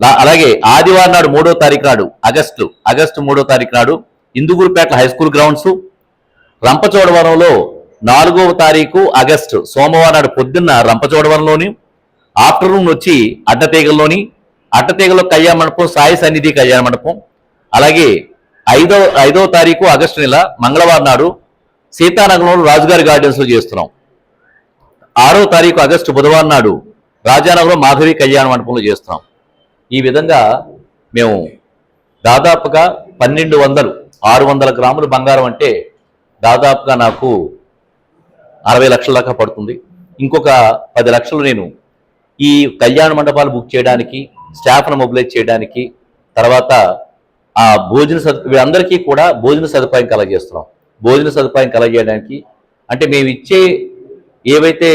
అలాగే ఆదివారం నాడు మూడో తారీఖు నాడు ఆగస్టు ఆగస్టు మూడో తారీఖు నాడు ఇందుగురుపేట హై స్కూల్ గ్రౌండ్స్ రంపచోడవరంలో నాలుగవ తారీఖు ఆగస్టు సోమవారం నాడు పొద్దున్న రంపచోడవరంలోని ఆఫ్టర్నూన్ వచ్చి అడ్డతీగల్లోని అడ్డతీగలో కళ్యాణ మండపం సాయి సన్నిధి కళ్యాణ మండపం అలాగే ఐదో ఐదవ తారీఖు ఆగస్టు నెల మంగళవారం నాడు సీతానగరంలో రాజుగారి గార్డెన్స్ చేస్తున్నాం. ఆరో తారీఖు ఆగస్టు బుధవారం నాడు రాజానగరం మాధవి కళ్యాణ మండపంలో చేస్తున్నాం. ఈ విధంగా మేము దాదాపుగా పన్నెండు వందలు ఆరు వందల గ్రాములు బంగారం అంటే దాదాపుగా నాకు అరవై లక్షల దాకా పడుతుంది. ఇంకొక పది లక్షలు నేను ఈ కళ్యాణ మండపాలు బుక్ చేయడానికి స్టాఫ్ను మొబిలైజ్ చేయడానికి తర్వాత ఆ భోజన సదు అందరికీ కూడా భోజన సదుపాయం కలగజేస్తున్నాం. భోజన సదుపాయం కలగజేయడానికి అంటే మేము ఇచ్చే ఏవైతే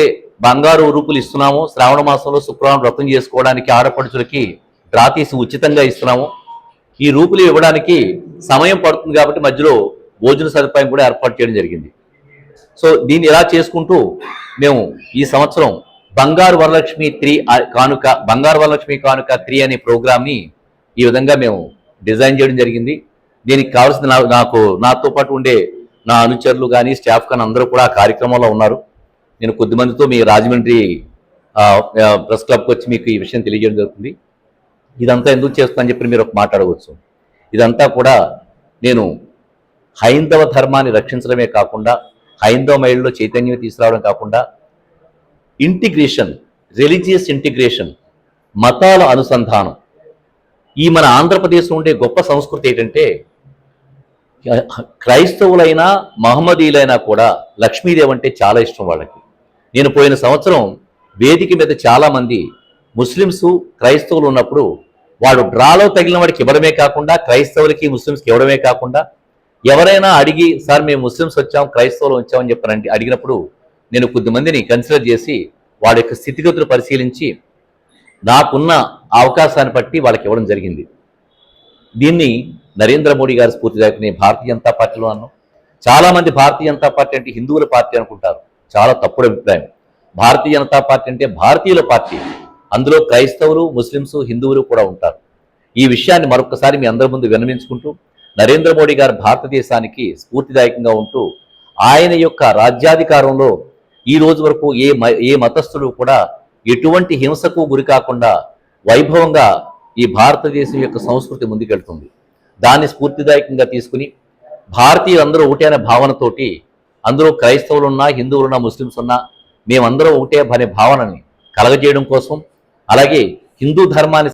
బంగారు రూపులు ఇస్తున్నామో శ్రావణ మాసంలో శుక్రవారం వ్రతం చేసుకోవడానికి ఆడపడుచులకి డ్రా తీసి ఉచితంగా ఇస్తున్నాము. ఈ రూపులు ఇవ్వడానికి సమయం పడుతుంది కాబట్టి మధ్యలో భోజన సదుపాయం కూడా ఏర్పాటు చేయడం జరిగింది. సో దీన్ని ఇలా చేసుకుంటూ మేము ఈ సంవత్సరం బంగారు వరలక్ష్మి త్రీ కానుక బంగారు వరలక్ష్మి కానుక త్రీ అనే ప్రోగ్రామ్ని ఈ విధంగా మేము డిజైన్ చేయడం జరిగింది. దీనికి కావాల్సిన నాకు నాతో పాటు ఉండే నా అనుచరులు కానీ స్టాఫ్ కానీ అందరూ కూడా ఆ కార్యక్రమంలో ఉన్నారు. నేను కొద్దిమందితో మీ రాజమండ్రి ప్రెస్ క్లబ్కి వచ్చి మీకు ఈ విషయం తెలియజేయడం జరుగుతుంది. ఇదంతా ఎందుకు చేస్తుందని చెప్పి మీరు ఒక మాట్లాడవచ్చు ఇదంతా కూడా నేను హైందవ ధర్మాన్ని రక్షించడమే కాకుండా హైందవ మహిళల్లో చైతన్యం తీసుకురావడం కాకుండా ఇంటిగ్రేషన్ రిలీజియస్ ఇంటిగ్రేషన్ మతాల అనుసంధానం ఈ మన ఆంధ్రప్రదేశ్లో ఉండే గొప్ప సంస్కృతి ఏంటంటే క్రైస్తవులైనా మహమ్మదీలైనా కూడా లక్ష్మీదేవి అంటే చాలా ఇష్టం వాళ్ళకి. నేను పోయిన సంవత్సరం వేదిక మీద చాలామంది ముస్లిమ్స్ క్రైస్తవులు ఉన్నప్పుడు వాడు డ్రాలో తగిలిన వాడికి ఇవ్వడమే కాకుండా క్రైస్తవులకి ముస్లిమ్స్కి ఇవ్వడమే కాకుండా ఎవరైనా అడిగి సార్ మేము ముస్లిమ్స్ వచ్చాం క్రైస్తవులు వచ్చామని చెప్పారండి అడిగినప్పుడు నేను కొద్దిమందిని కన్సిడర్ చేసి వాడి యొక్క స్థితిగతులు పరిశీలించి నాకున్న అవకాశాన్ని బట్టి వాళ్ళకి ఇవ్వడం జరిగింది. దీన్ని నరేంద్ర మోడీ గారి స్ఫూర్తిదాయకు నేను భారతీయ జనతా పార్టీలో అన్నాను చాలామంది భారతీయ జనతా పార్టీ అంటే హిందువుల పార్టీ అనుకుంటారు. చాలా తప్పుడు అభిప్రాయం. భారతీయ జనతా పార్టీ అంటే భారతీయుల పార్టీ. అందులో క్రైస్తవులు ముస్లింస్ హిందువులు కూడా ఉంటారు. ఈ విషయాన్ని మరొకసారి మీ అందరి ముందు విన్నవించుకుంటూ నరేంద్ర మోడీ గారు భారతదేశానికి స్ఫూర్తిదాయకంగా ఉంటూ ఆయన యొక్క రాజ్యాధికారంలో ఈ రోజు వరకు ఏ మ- ఏ మతస్థుడు కూడా ఎటువంటి హింసకు గురి కాకుండా వైభవంగా ఈ భారతదేశం యొక్క సంస్కృతి ముందుకెళ్తుంది. దాన్ని స్ఫూర్తిదాయకంగా తీసుకుని భారతీయులందరూ ఒకటే అనే భావనతోటి అందులో క్రైస్తవులు హిందువులున్నా హిందువులు ఉన్నా ముస్లిమ్స్ ఉన్నా మేమందరం ఒకటే అనే భావనని కలగజేయడం కోసం అలాగే హిందూ ధర్మాన్ని